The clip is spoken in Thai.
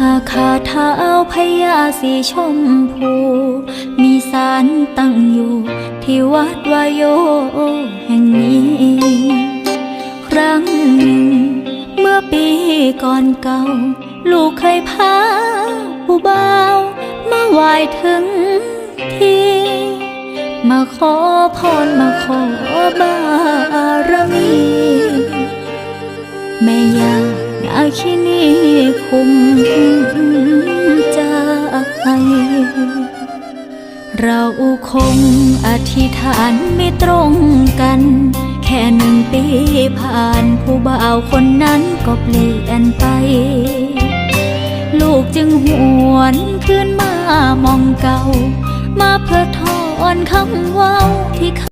อาคาเทาพญาสีชมพู มีสารตั้งอยู่ ที่วัดวายโยแห่งนี้ ครั้งหนึ่ง เมื่อปีก่อนเก่า ลูกเคยพาผู้บ่าวมาไหว้ถึงที่ มาขอพรมาขอบารมี แม่ยานาคิน คุมใจเราคงอธิษฐานไม่ตรงกัน แค่หนึ่งปีผ่านผู้บ่าวคนนั้นก็เปลี่ยนไป ลูกจึงหวนขึ้นมามองเก่า มาเพื่อทอนคำว้าที่เค